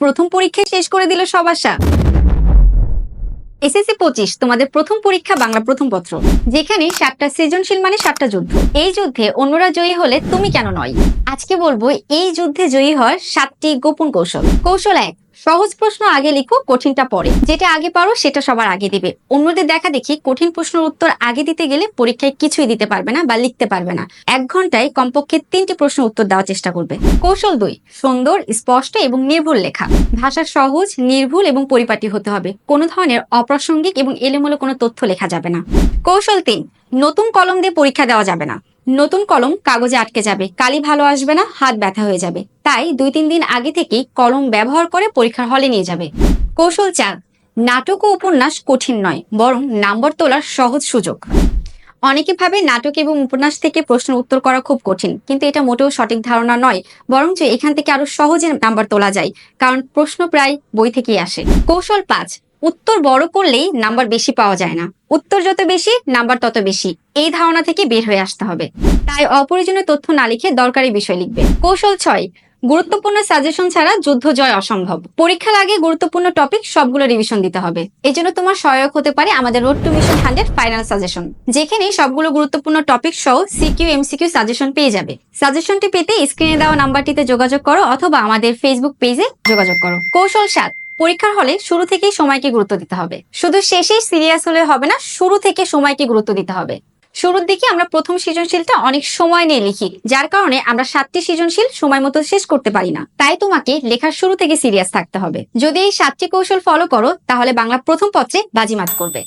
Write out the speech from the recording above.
প্রথম পরীক্ষা শেষ করে দিল সব আশা। এসএসসি পঁচিশ, তোমাদের প্রথম পরীক্ষা বাংলা প্রথম পত্র। যেখানে সাতটা সৃজনশীল মানে সাতটা যুদ্ধ। এই যুদ্ধে অন্যরা জয়ী হলে তুমি কেন নয়? আজকে বলব, এই যুদ্ধে জয়ী হয় সাতটি গোপন কৌশল। কৌশল এক সহজ প্রশ্ন আগে লিখো, কঠিনটা পরে। যেটা আগে পারো, সেটা সবার আগে দিবে। অন্যদের দেখা দেখি কঠিন প্রশ্নের উত্তর আগে দিতে গেলে পরীক্ষায় কিছুই দিতে পারবে না বা লিখতে পারবে না। এক ঘন্টায় কমপক্ষে তিনটি প্রশ্ন উত্তর দেওয়ার চেষ্টা করবে। কৌশল দুই, সুন্দর, স্পষ্ট এবং নির্ভুল লেখা। ভাষা সহজ, নির্ভুল এবং পরিপাটি হতে হবে। কোনো ধরনের অপ্রাসঙ্গিক এবং এলোমেলো কোনো তথ্য লেখা যাবে না। কৌশল তিন, নতুন কলম দিয়ে পরীক্ষা দেওয়া যাবে না। নতুন কলম কাগজে আটকে যাবে। কালি ভালো আসবে না, হাত ব্যথা হয়ে যাবে। তাই দুই তিন দিন আগে থেকেই কলম ব্যবহার করে পরীক্ষার হলে নিয়ে যাবে। কৌশল চার, নাটক ও উপন্যাস কঠিন নয়, বরং নাম্বার তোলার সহজ সুযোগ। অনেকে ভাবে নাটক এবং উপন্যাস থেকে প্রশ্ন উত্তর করা খুব কঠিন, কিন্তু এটা মোটেও সঠিক ধারণা নয় বরঞ্চ এখান থেকে আরও সহজে নাম্বার তোলা যায়, কারণ প্রশ্ন প্রায় বই থেকেই আসে। কৌশল পাঁচ উত্তর বড় করলেই নাম্বার বেশি পাওয়া যায় না। উত্তর যত বেশি, নাম্বার তত বেশি। এই ধারণা থেকে বের হয়ে আসতে হবে। তাই অপ্রয়োজনীয় তথ্য না লিখে দরকারি বিষয় লিখবে। কৌশল ছয়, গুরুত্বপূর্ণ সাজেশন ছাড়া যুদ্ধ জয় অসম্ভব। পরীক্ষার আগে গুরুত্বপূর্ণ টপিক সবগুলো রিভিশন দিতে হবে। এজন্য তোমার সহায়ক হতে পারে আমাদের road to mission hundred final suggestion যেখানে সবগুলো গুরুত্বপূর্ণ টপিক সহ সিকিউ এমসিকিউ সাজেশন পেয়ে যাবে। সাজেশনটি পেতে স্ক্রিনে দেওয়া নাম্বারটিতে যোগাযোগ করো অথবা আমাদের ফেসবুক পেজে যোগাযোগ করো। কৌশল সাত পরীক্ষার হলে শুরু থেকেই সময়কে গুরুত্ব দিতে হবে। শুধু শেষেই সিরিয়াস হলে হবে না, শুরু থেকে সময়কে গুরুত্ব দিতে হবে। শুরুর দিকে আমরা প্রথম সৃজনশীলটা অনেক সময় নিয়ে লিখি, যার কারণে আমরা সাতটি সৃজনশীল সময় মতো শেষ করতে পারি না। তাই তোমাকে লেখার শুরু থেকে সিরিয়াস থাকতে হবে। যদি এই সাতটি কৌশল ফলো করো, তাহলে বাংলা প্রথম পত্রে বাজিমাত করবে।